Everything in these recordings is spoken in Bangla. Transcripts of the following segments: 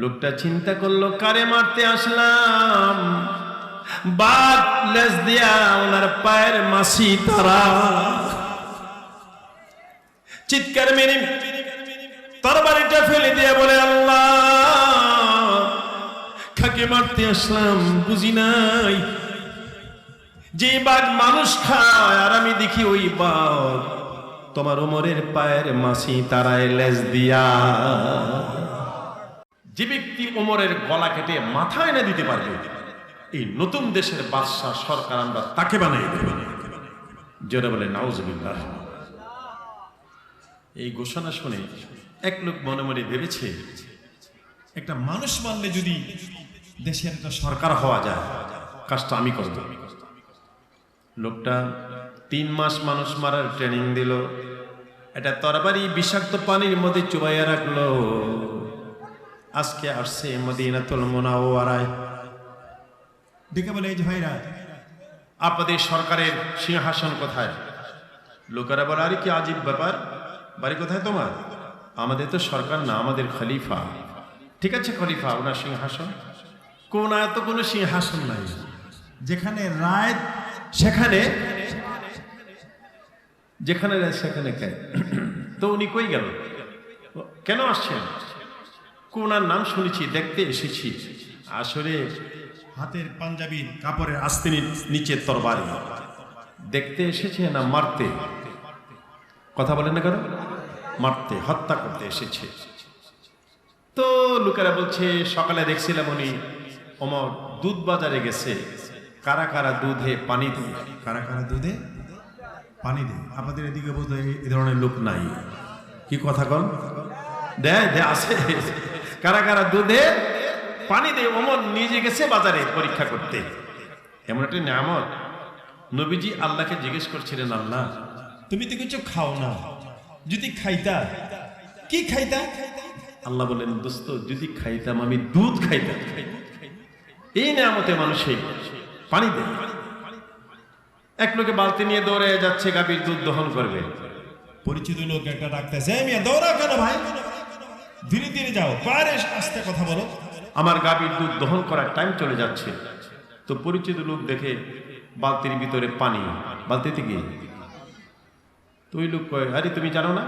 লোকটা চিন্তা করল, কারে মারতে আসলাম? বাঘ লেজ দিয়া ওনার পায়ের মাসি তারা। চিৎকার মেরে তরবারিটা ফেলে দিয়ে বলে, আল্লাহ খাকে মারতে আসলাম বুঝি নাই? যে বাঘ মানুষ খায়, আর আমি দেখি ওই বাঘ তোমার ওমরের পায়ের মাসি তারায় লেজ দিয়া। যে ব্যক্তি ওমরের গলা কেটে মাথা এনে দিতে পারবে, এই নতুন দেশের বাদশাহ সরকার আমরা তাকে বানাই দেব। জোরে বলে, নাউজুবিল্লাহ। এই ঘোষণা শুনে এক লোক মনে মনে ভেবেছে, একটা মানুষ মানলে যদি দেশের একটা সরকার হওয়া যায়, কাজটা আমি করব। লোকটা তিন মাস মানুষ মারার ট্রেনিং দিল এটা তরবারি বিষাক্ত পানির মধ্যে চুবাইয়া রাখল। আজকে আসছে মদিনাতুল মোনাওয়ারায়। দেখে বলে এই যে ভাইরা আপনাদের সরকারের সিংহাসন কোথায়? লোকেরা বলে আরে কি আজীব ব্যাপার বাড়ি কোথায় তোমার? আমাদের তো সরকার না আমাদের খলিফা। ঠিক আছে খলিফা ওনার সিংহাসন? কোন এত কোনো সিংহাসন নাই। যেখানে রায় সেখানে যেখানে রায় সেখানে কে? তো উনি কই গেল? কেন আসছেন? কোনার নাম শুনেছি, দেখতে এসেছি। আসলে হাতের পাঞ্জাবি কাপড়ের আস্তিনির নিচে তরবারি। দেখতে এসেছে না মারতে? কথা বলেন না কেন? মারতে, হত্যা করতে এসেছে। তো লোকেরা বলছে, সকালে দেখছিলাম উনি অমর দুধ বাজারে গেছে। কারা কারা দুধে পানি দেয়? কারা কারা দুধে পানি দেয়? আপনাদের এদিকে বোধ এই ধরনের লোক নাই। কি কথা কন? দেয়, আছে। কারা কারা দুধে পানি দেয় অমর নিজে গেছে বাজারে পরীক্ষা করতে। এমন একটা নিয়ামত। নবীজি আল্লাহকে জিজ্ঞেস করছিলেন, আল্লাহ, তুমি তো কিছু খাও না, যদি খাইতা, কি খাইতা? আল্লাহ বলেন দোস্ত, যদি খাইতাম আমি দুধ খাইতাম। এই নিয়ামতে মানুষে পানি দেয়। এক লোকে বালতি নিয়ে দৌড়ে যাচ্ছে, গাভীর দুধ দহন করবে। পরিচিত লোক একটা ডাকতেছে "এই মিয়া, দৌড়াও কেন ভাই? ধীরে ধীরে যাও বাইরে আস্তে কথা বলো। আমার গাভীর দুধ দহন করার টাইম চলে যাচ্ছে। তো পরিচিত লোক দেখে বালতির ভিতরে পানি বালতিতে গিয়ে। তো ওই লোক কয় আরে তুমি জানো না?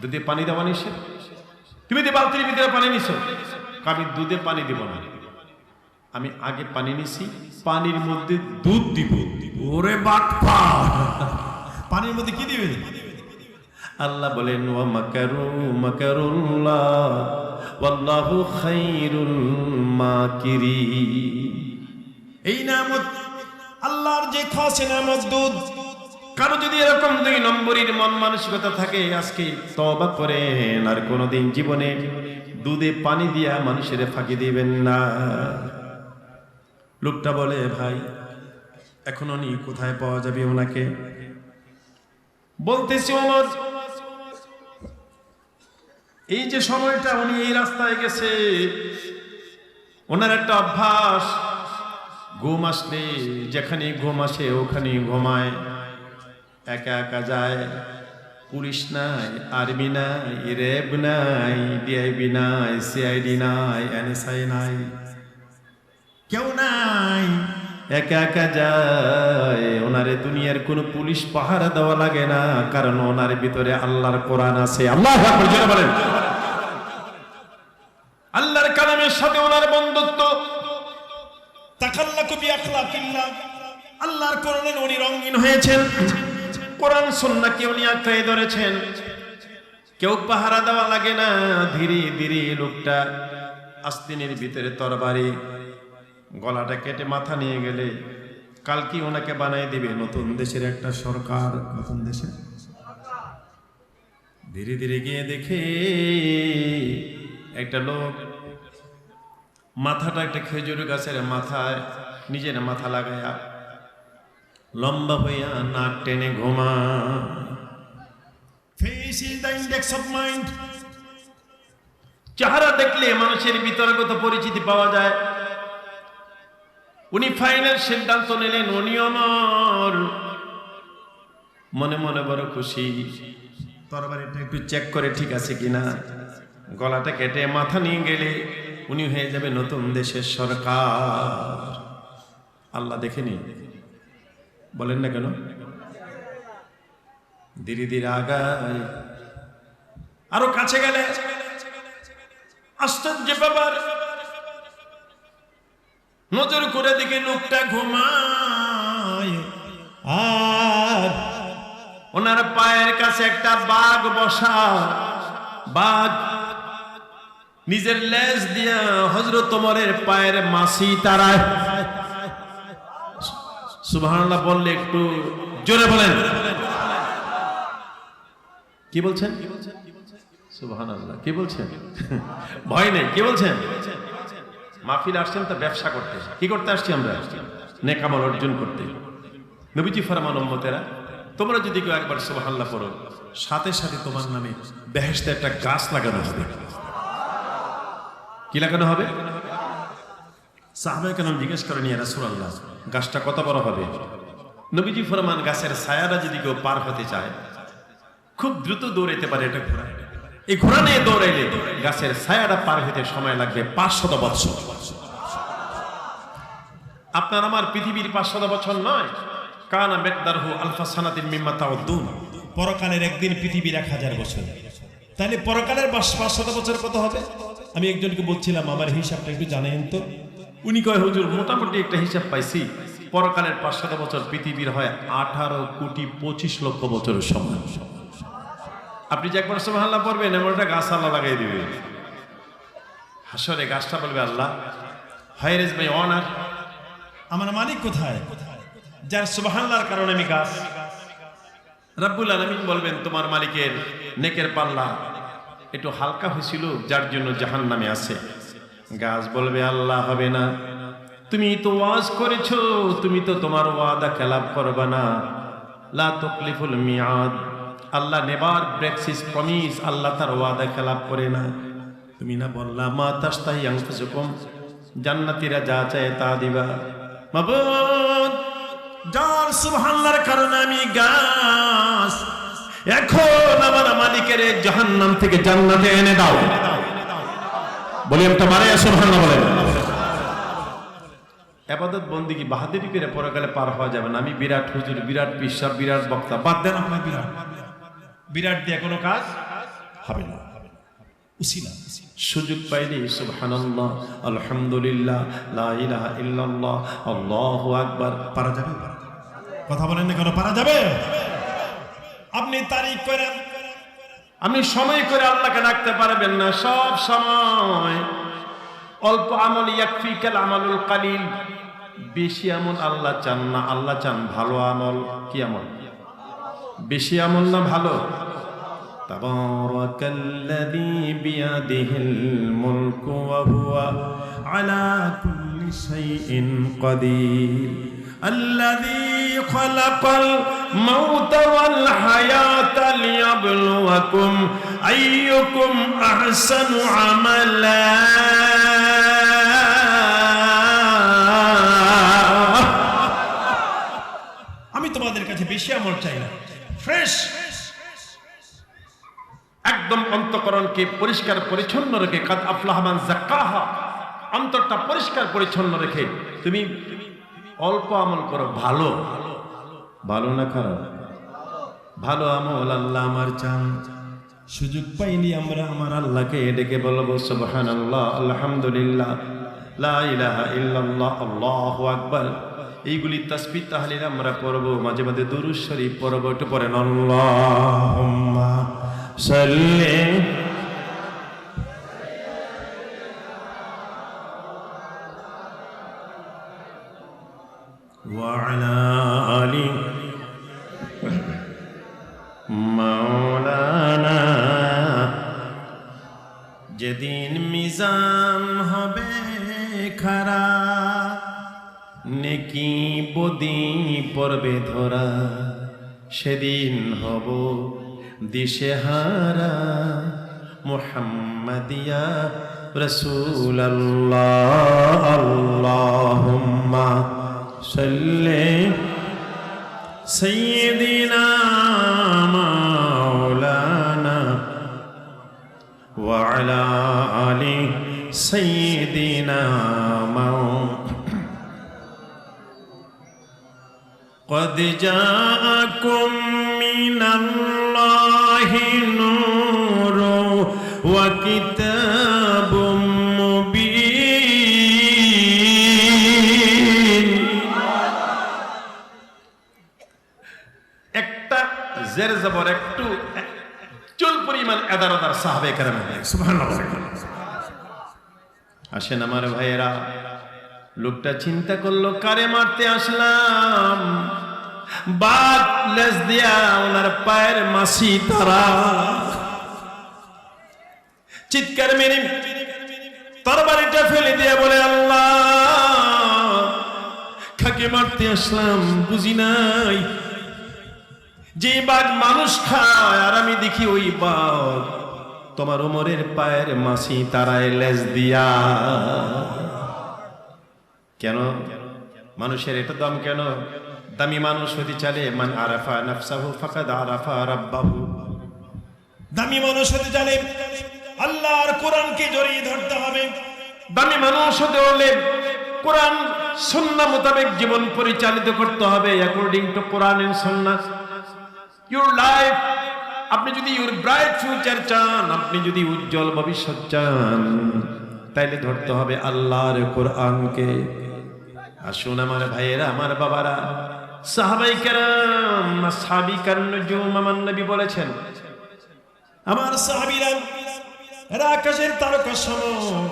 দুধে পানি দেওয়া নিষেধ? তুমি যে বালতির ভিতরে পানি নিছো? আমি দুধে পানি দিব না। আমি আগে পানি নিছি পানির মধ্যে দুধ দিব। ওরে বাটপা পানির মধ্যে কি দিবে? আল্লাহ বলেন, ওয়া মাকারু মাকারুল্লাহ খাইরুল মাকিরিন। এই নামত আল্লাহর যে খাসে নামত দুধ, কারও যদি এরকম দুই নম্বরের মন মানসিকতা থাকে, আজকে তবা করেন, আর কোনোদিন জীবনে দুধে পানি দিয়া মানুষের ফাঁকি দিবেন না। লোকটা বলে, ভাই এখন উনি কোথায় পাওয়া যাবে ওনাকে? বলতেছি, ওমর এই যে সময়টা উনি এই রাস্তায় গেছে, ওনার একটা অভ্যাস, ঘুম আসলে যেখানে ঘুম আসে ওখানে ঘুমায়। একা একা যায়, পুলিশ নাই, আর্মি নাই, র্যাব নাই ডিআইবি নাই, সিআইডি নাই, এনএসআই নাই, কেউ নাই। একা একা যায়, ওনারে দুনিয়ার কোনো পুলিশ পাহারা দেওয়া লাগে না, কারণ ওনার ভিতরে আল্লাহর কোরআন আছে। আল্লাহ বলেন। আল্লাহর কালামের সাথে ওনার বন্ধুত্ব। আল্লাহর কোরআনে উনি রঙিন হয়েছেন। কোরআন সুন্নাহকে উনি আঁকড়ে ধরেছেন। কেউ পাহারা দেওয়া লাগে না, ধীরে ধীরে লোকটা আস্তিনের ভিতরে তরবারি গলাটা কেটে মাথা নিয়ে গেলে কালকে ওনাকে বানাই দিবে? নতুন দেশের একটা সরকার, নতুন দেশে? ধীরে ধীরে গিয়ে দেখে একটা লোক মাথাটা একটা খেজুর গাছের মাথায়, নিজের মাথা লাগায়া লম্বা হইয়া নাক টেনে ঘুমা ফেস ইজ অফ মাইন্ড চেহারা দেখলে মানুষের বিতর্কত পরিচিতি পাওয়া যায়। উনি ফাইনাল সিদ্ধান্ত নিলেন, উনি অমর। মনে মনে বড় খুশি। তরবারিটা একটু চেক করে ঠিক আছে কিনা। গলাটা কেটে মাথা নিয়ে গেলে উনি হয়ে যাবে নতুন দেশের সরকার। আল্লাহ দেখে দেখেনি বলেন না কেন? ধীরে ধীরে আগায়। আরও কাছে গেলে। আশ্চর্য ব্যাপার। নজর করে দেখে লোকটা ঘুমায়। ওনার পায়ের কাছে একটা বাঘ বসা। বাঘ নিজের লেজ দিয়া হজরত ওমরের পায়ের মাসি তারায়। সুবহানাল্লাহ বললে একটু জোরে বলেন। কি বলছেন? সুবহানাল্লাহ, কি বলছেন? ভয় নেই, কি বলছেন? মাহফিল আসছেন তো ব্যবসা করতে। কি করতে আসছি আমরা? নেকামল অর্জন করতে। নবীজি ফরমান তোমরা যদি কেউ একবার সুবহানাল্লাহ পড়ো, সাথে সাথে তোমার নামে বেহেশতে একটা গাছ লাগানো হবে। কি লাগানো হবে? সাহাবায়ে কেন জিজ্ঞেস করেন, ইয়া গাছটা কত বড় হবে? নবীজি ফরমান গাছের ছায়াটা যদি কেউ পার হতে চায়, খুব দ্রুত দৌড়াইতে পারে এটা ঘোড়া। এই ঘোড়া নিয়ে দৌড়াইলে গাছের ছায়াটা পার হতে সময় লাগবে পাঁচশত বছর। আপনার আমার পৃথিবীর পাঁচশত বছর নয়। কানা মেকদারহু আলফা সানাদিন মিম্মা তাউদ্দুন। পরকালের একদিন পৃথিবীর এক হাজার বছর। তাহলে পরকালের পাঁচ পাঁচশত বছর কত হবে? আমি একজনকে বলছিলাম, আমার হিসাবটা একটু জানেন তো? উনি কয়, হুজুর, মোটামুটি একটা হিসাব পাইছি। পরকালের পাঁচশত বছর পৃথিবীর হয় আঠারো কোটি পঁচিশ লক্ষ বছরের সমান। আপনি যে একবার সুবহানাল্লাহ পড়বেন, এমন একটা গাছ আল্লাহ লাগাই দিবে। হাসরে গাছটা বলবে Allah here is my owner আমার মালিক কোথায়? যার সুবহানাল্লাহর কারণে আমি গাছ। রাব্বুল আলামিন বলবেন, তোমার মালিকের নেকের পাল্লা একটু হালকা হয়েছিল, যার জন্য জাহান নামে আছে। গাছ বলবে, আল্লাহ হবে না। তুমি তো ওয়াজ করেছ, তুমি তো তোমার ওয়াদা খেলাপ করবে না। লা তকলিফুল মিয়াদ। আল্লাহ নেবার ব্রেক্স ইজ প্রমিস আল্লাহ তার ওয়াদা খেলাপ করে না। তুমি না বললা, মা তাস্তাহি আনফুসুকুম জান্নাতীরা যা চায় তা দিবা। মাবুদ, যার সুবহানাল্লাহর কারণে আমি এখন আমার মালিকের জাহান্নাম থেকে জান্নাতে এনে দাও। বলি একটা মারে, সুবহানাল্লাহ বলেন। আবাদত বন্দিগি বাহাদুরি করে পরকালে পার হওয়া যাবে না? আমি বিরাট হুজুর, বিরাট পিসাব, বিরাট বক্তা। বাদ দেন আপনার বিরাট। বিরাট দিয়ে কোনো কাজ হবে না। উসিলা সুযোগ পাইলে সুবহানাল্লাহ আলহামদুলিল্লাহ লা ইলাহা ইল্লাল্লাহ আল্লাহু আকবার। পারা যাবে? কথা বলেন না কেন? পারা যাবে? আপনি তারিখ করেন আপনি সময় করে আল্লাহকে ডাকতে পারবেন না সব সময়। অল্প আমল ইয়াকফি কাল আমালুল কালিল বেশি আমল আল্লাহ চান না আল্লাহ চান ভালো আমল কি আমল? বেশি আমল না ভালো تبارك الذي بيده الملك وهو على كل شيء قدير الذي خلق الموت والحياة ليبلوكم أيكم أحسن عملا আমি তোমাদের কাছে বেশি আমল চাই না ফ্রেশ। একদম অন্তকরণকে পরিষ্কার পরিচ্ছন্ন রেখে, কাদ আফলাহমান জাক্কাহা অন্তরটা পরিষ্কার পরিচ্ছন্ন রেখে, তুমি অল্প আমল করো, ভালো। ভালো না খারাপ? ভালো আমল, আল্লাহ আমার চান। সুযোগ পাইনি আমরা, আমার আল্লাহকে ডেকে বলব, সুবহানাল্লাহ, আলহামদুলিল্লাহ, লা ইলাহা ইল্লাল্লাহ, আল্লাহু আকবার। এইগুলি তাসবিহ তাহলিল আমরা পড়বো মাঝে মাঝে দুরূদ শরীফ পড়বো একটু পড়েন আল্লাহুম্মা সাল্লি وعلى آل পর্বে ধরা, সেদিন হব দিশেহারা। মোহাম্মদিয়া রসুল আল্লাহ আল্লাহুম্মা সাল্লি সাইয়্যিদিনা মাওলানা ওয়া আলা আলি সাইয়্যিদিনা মাওলানা। قد جاءكم من الله نور وكتاب مبين একটা জের জবর একটু চুল পরিমাণ এদারদার সাহাবে কেরাম আসেন আমার ভাইয়েরা লোকটা চিন্তা করল, কারে মারতে আসলাম? বাদ লেজ দিয়া ওনার পায়ের মাসি তারা। চিৎকার মেরে তরবারিটা ফেলে দিয়ে বলে, আল্লাহ খাকে মারতে আসলাম বুঝি নাই? যে বাঘ মানুষ খায়, আর আমি দেখি ওই বাঘ তোমার ওমরের পায়ের মাসি তারায় লেজ দিয়া। কেন? মানুষের এটা দাম কেন? দামি মানুষ হতে চালে মান আরাফা নাফসাহু ফাকাদ আরাফা রাব্বাহু। দামি মানুষ হতে জানে আল্লাহর কোরআনকে জড়িয়ে ধরতে হবে। দামি মানুষ হতে হলে কোরআন সন্না মোতাবেক জীবন পরিচালিত করতে হবে according to Quran and Sunnah. Your life আপনি যদি ইউর ব্রাইট ফিউচার চান আপনি যদি উজ্জ্বল ভবিষ্যৎ চান তাইলে ধরতে হবে আল্লাহর কোরআনকে। আসুন আমার ভাইয়েরা, আমার বাবারা। সাহাবাই কেরাম সাহাবি কান্নজুম আমার নবী বলেছেন, আমার সাহাবীরা আকাশের তারকা সম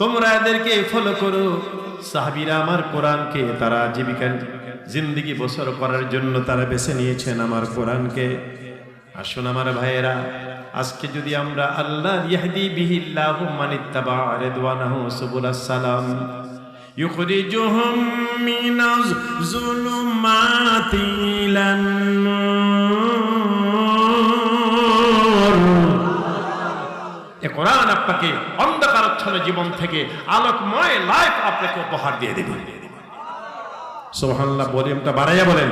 তোমরা এদেরকে ফলো করো। সাহাবিরা আমার কোরআনকে তারা জীবিকার জিন্দগি বছর করার জন্য তারা বেছে নিয়েছেন আমার কোরআনকে। আসুন আমার ভাইয়েরা, আজকে যদি আমরা আল্লাহ ইয়াহদি বিহিল্লাহু মানিত্তাবা রিদওয়ানাহু সুবুলাস সালাম ইউখরিজুহুম من الظلمات إلى النور. কোরআন আপনাকে অন্ধকারচ্ছন্ন জীবন থেকে আলোকময় লাইফ আপনাকে উপহার দিয়ে দেবে। সোহান্লা ভলিউমটা বাড়াইয়া বলেন।